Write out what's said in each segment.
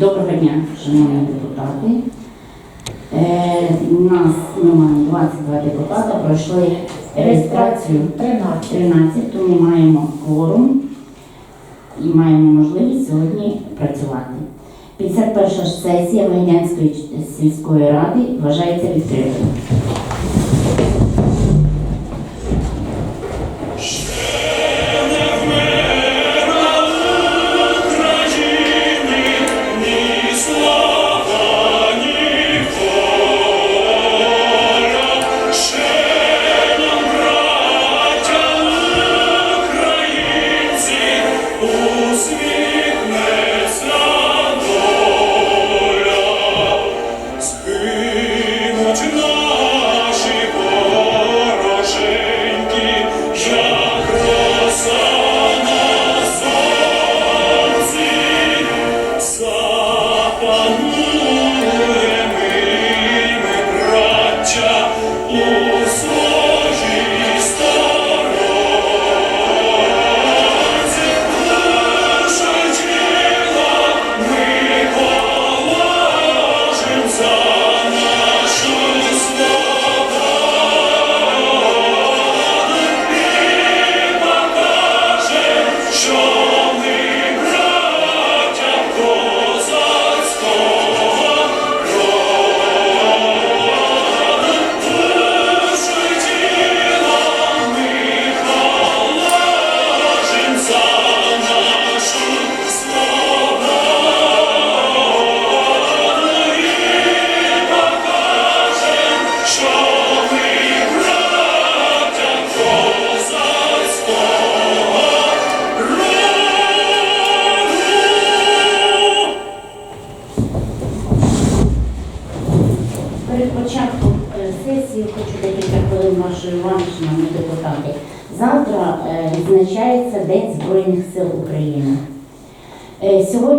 Доброго дня, шановні депутати. Е, У нас маємо 22 депутата, пройшли реєстрацію 13. 13, тому маємо кворум і маємо можливість сьогодні працювати. 51 ж сесія Вегнянської сільської ради вважається відкритою.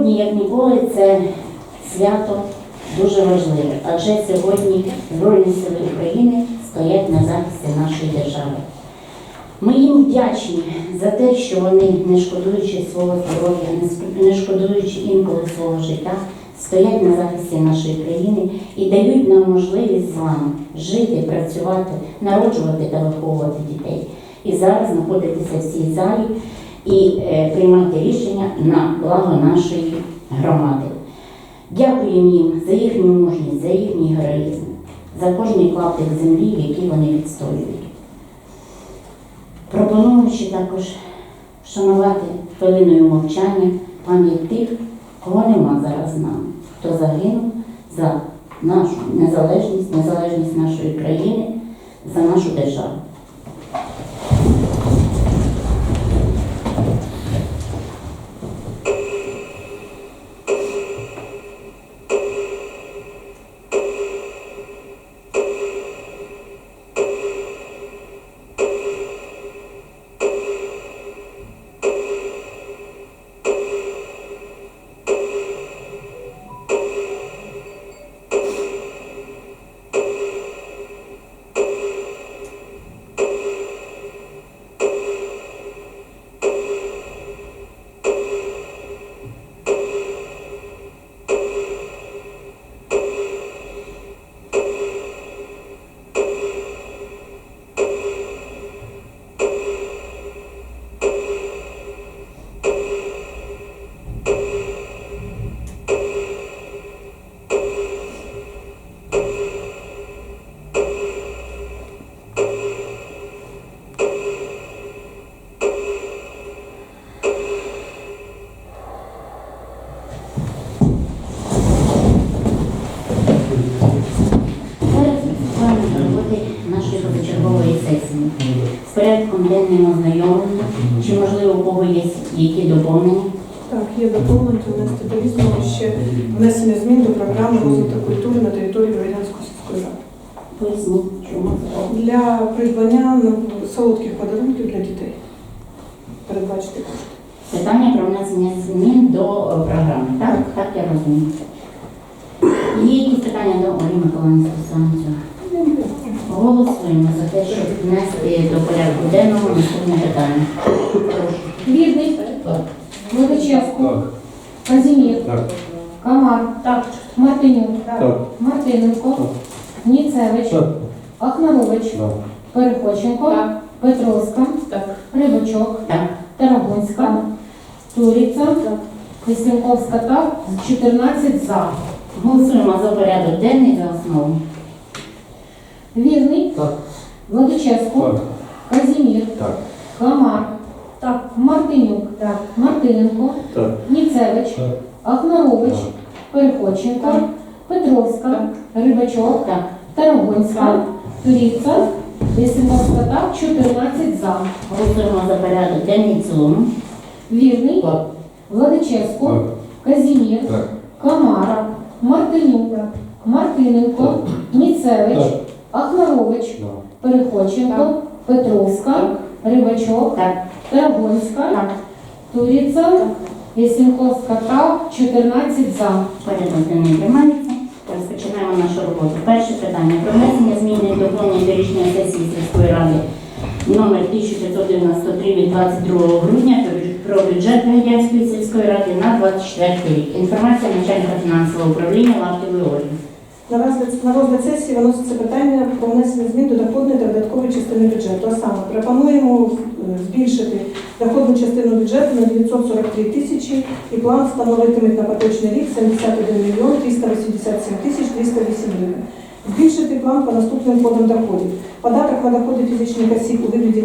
Сьогодні, як ніколи, це свято дуже важливе, адже сьогодні Збройні сили України стоять на захисті нашої держави. Ми їм вдячні за те, що вони, не шкодуючи свого здоров'я, не шкодуючи інколи свого життя, стоять на захисті нашої країни і дають нам можливість з вами жити, працювати, народжувати та виховувати дітей. І зараз знаходитися в цій залі і е, приймати рішення на благо нашої громади. Дякуємо їм за їхню мужність, за їхній героїзм, за кожний клаптик землі, який вони відстоюють. Пропонуючи також вшанувати хвилиною мовчання пам'ять тих, кого нема зараз з нами, хто загинув за нашу незалежність, незалежність нашої країни, за нашу державу. Є які доповнення? Так, є доповнення до різного ще внесення змін до програми розвитку культури на території Радянської сільської ради. Поясніть, чому Для придбання солодких подарунків для дітей. Передбачити кошти. Питання про внесення змін до програми. Так, так я розумію. Є якісь питання до Олі стосовно цього? Голосуємо за те, щоб внести до порядку денного наступне питання. Бідний. Лукачевську. Казімір. Камар, Так. Мартинюк, Так. Мартиненко, Так. Ніцевич, Так. Ахнарович, Да. Перехоченко, Петровська, Рибачок, Так. Тарагунська, Туриця, Веселковська так, 14 за. Голосуємо за порядок денний за основу. Вірний, Так. Владичевську, Так. Казімір, Так. Камар, так, Мартинюк, так, Мартиненко, Так. Ніцевич, Так. Ахнарович, Так. Перехоченко, Петровська, Рибачок, Так. Тарагунська, Туриця, так, 14 за. Голосуємо за порядок денний в цілому. Вірний, Так. Владичевську, Так. Казімір, Так. Камара, Мартинюк, Мартиненко, Ніцевич, Так. Ахнарович, Да. Перехоченко, Петровська, Рибачок, Так. Тарагонська, Так. Туриця, Ясенковська та 14 за. Порядок денний приймається. Розпочинаємо нашу роботу. Перше питання про внесення зміни і доповнення до рішення сесії сільської ради номер 1593 від 22 грудня про бюджет Гайдянської сільської ради на 24 рік. Інформація начальника фінансового управління Лавтової Ольги. На розгляд, на розгляд сесії виноситься питання про внесення змін до доходної та видаткової частини бюджету. А саме пропонуємо е, збільшити доходну частину бюджету на 943 тисячі і план встановитиме на поточний рік 71 мільйон 387 тисяч 308 гривень. Збільшити план по наступним кодам доходів. Податок на доходи фізичних осіб у вигляді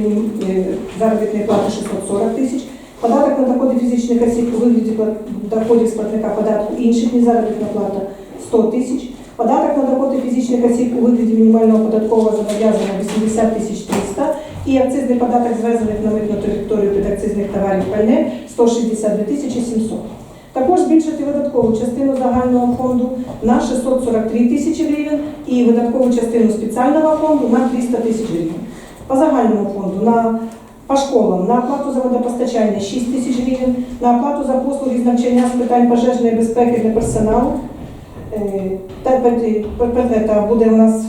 е, заробітної плати 640 тисяч. Податок на доходи фізичних осіб у вигляді доходів з платника податку інших ніж заробітна плата 100 тисяч. Податок на доходи фізичних осіб у вигляді мінімального податкового зобов'язання 80 тисяч 300 і акцизний податок звезених на митну територію підакцизних товарів пальне 162 тисячі 700. Також збільшити видаткову частину загального фонду на 643 тисячі гривень і видаткову частину спеціального фонду на 300 тисяч гривень. По загальному фонду на по школам на оплату за водопостачання 6 тисяч гривень, на оплату за послуги з навчання з питань пожежної безпеки для персоналу Е, та буде у нас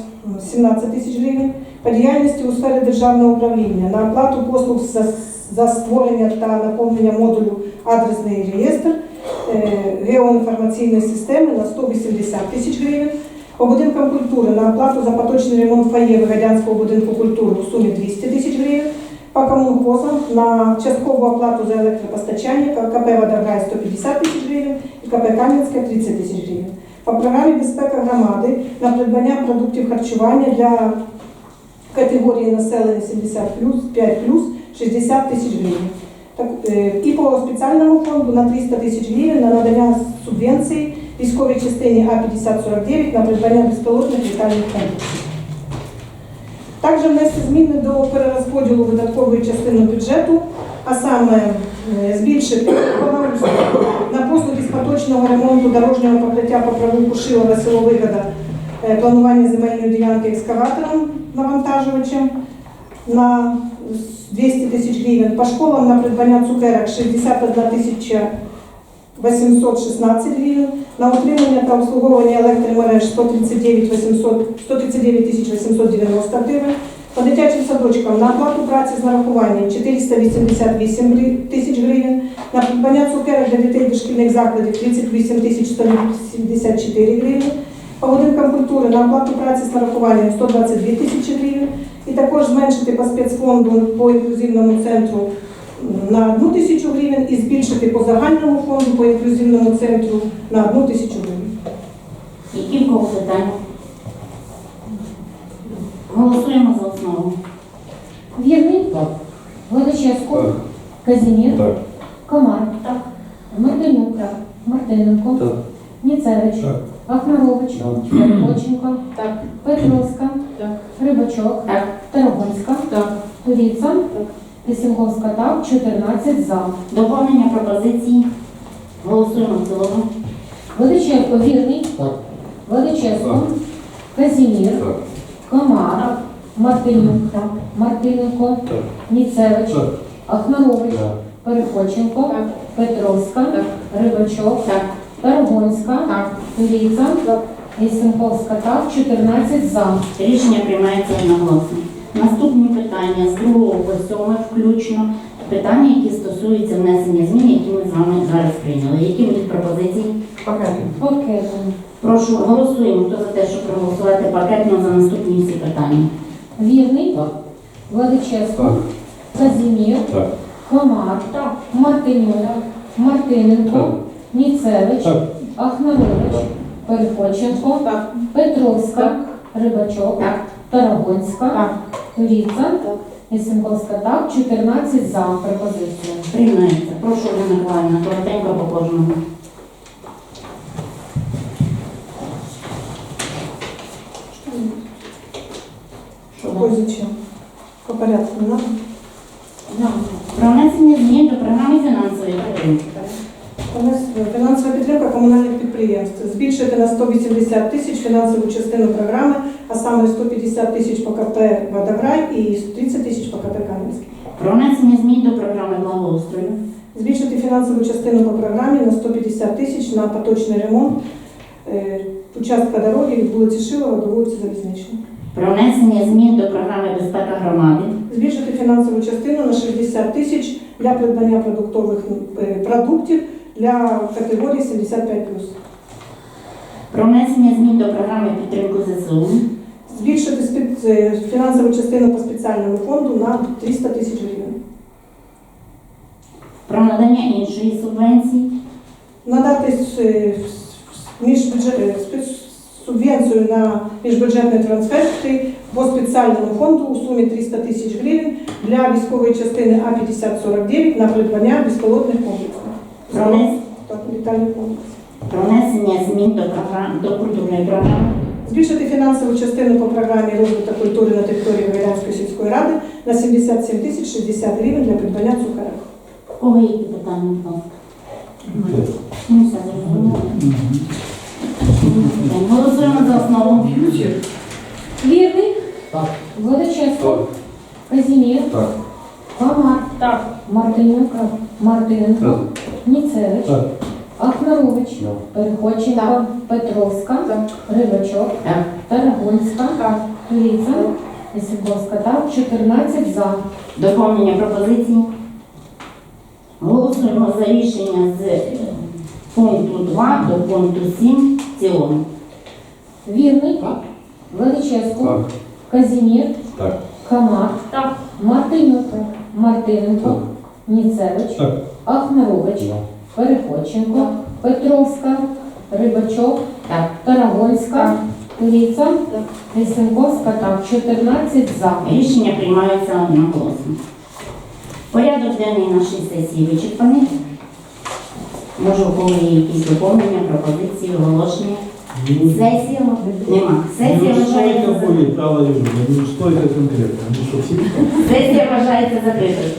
17 тисяч гривень. По діяльності у сфері державного управління на оплату послуг за, за створення та наповнення модулю адресний реєстр е, геоінформаційної системи на 180 тисяч гривень. По будинкам культури на оплату за поточний ремонт фоє Вигадянського будинку культури у сумі 200 тисяч гривень. По комунхозам на часткову оплату за електропостачання КП «Водограй» 150 тисяч гривень і КП «Кам'янське» 30 тисяч гривень. По програмі безпека громади на придбання продуктів харчування для категорії населення 70 5 60 тисяч гривень. Так, е, і по спеціальному фонду на 300 тисяч гривень на надання субвенції військовій частині А-5049 на придбання безпілотних літальних комплексів. Також внести зміни до перерозподілу видаткової частини бюджету, а саме е, збільшити на послуги з поточного ремонту дорожнього покриття по провулку Шилова, село Вигода, е, планування земельної ділянки екскаватором навантажувачем на 200 тисяч гривень, по школам на придбання цукерок 61 тисяча 816 гривень, на утримання та обслуговування електромереж 139 800 139 тисяч 890 гривень, по дитячим садочкам на оплату праці з нарахуванням 488 гри- тисяч гривень, на придбання цукерок для дітей дошкільних закладів 38 тисяч 174 гривень, по будинкам культури на оплату праці з нарахуванням 122 тисячі гривень, і також зменшити по спецфонду по інклюзивному центру на 1 тисячу гривень і збільшити по загальному фонду по інклюзивному центру на 1 тисячу гривень. Які в кого? Голосуємо за основу. Вірний, Так. Владичевську, Так. Казімір, Так. Камар, Так. Мартинюк, Мартиненко, Так. Ніцевич, Так. Ахнарович, Так. Перехоченко, Петровська, Рибачок, Так. Тарагонська, Туриця, Ясенковська так, 14 за. Доповнення пропозицій. Голосуємо в цілому. Владиченко вірний, Так. Владичевську, Так. Казімір, Так. Комар, Мартинюк, Мартиненко. Ніцевич, Так. Ахнарович, Перехоченко, Петровська, Рибачок. Таргонська, Туриця, Ясенковська так, 14 за. Рішення приймається одноголосно. Наступні питання з 2 по 7 включно питання, які стосуються внесення змін, які ми з вами зараз прийняли. Які будуть пропозиції? Пакетом. Прошу голосуємо. Хто за те, щоб проголосувати пакетно за наступні всі питання? Вірний, Владичевський, Казімір, Так. Комар, Мартинюк, Мартиненко, Ніцевич, Ахнарович, Перехоченко, Петровська, Рибачок, Так. Тарагонська, Туріця, Ісенковська, так, 14 за пропозицію. Приймається. Прошу, Олена Миколаївна, коротенько по кожному. Там? По порядку не надо. Про внесення змін до програми фінансової підтримки. Фінансова підтримка комунальних підприємств. Збільшити на 180 тисяч фінансову частину програми, а саме 150 тисяч по КП «Водограй» і 30 тисяч по КП «Кам'янський». Про внесення змін до програми благоустрою. Збільшити фінансову частину по програмі на 150 тисяч на поточний ремонт е, участка дороги від вулиці Шилова до вулиці Залізничної. Про внесення змін до програми безпека громади. Збільшити фінансову частину на 60 тисяч для придбання продуктових е, продуктів для категорії 75+. Про внесення змін до програми підтримки ЗСУ. Збільшити е, фінансову частину по спеціальному фонду на 300 тисяч гривень. Про надання іншої субвенції. Надати е, субвенцію на міжбюджетні трансферти по спеціальному фонду у сумі 300 тисяч гривень для військової частини А-5049 на придбання безпілотних комплексів. Про внесення змін до програм до культурної програми. Збільшити фінансову частину по програмі розвитку культури на території Гайданської сільської ради на 77 тисяч 60 гривень для придбання цукерок. У кого є які питання? Ну, все зрозуміло. Голосуємо за основу. Вірний, Владичевський, Казімір, Так. Комар, Мартинюк, Мартиненко, Ніцевич, Так. Ахнарович, Перехоченко, Петровська, Рибачок, Так. Тарагонська, Туріця, Ісенковська, так, 14 за. Доповнення пропозицій. Голосуємо за рішення з пункту 2 до пункту 7 в цілому. Вірний, Величевську, Так. Казімір, Так. Хамар, Мартинюк, Мартиненко, Ніцевич, Так. Ахнарович, Перехоченко, Петровська, Рибачок, Так. Тарагонська, Туріця, Лісенковська, так, 14 за. Рішення приймаються одноголосно. Порядок денний нашої сесії вичерпаний. Може, у кого є якісь доповнення, пропозиції, оголошення. Сесія нема. Сесія вважається, за- будет, Алла Юрьевна, не стойте конкретно. Ну, все сесія вважається закритою.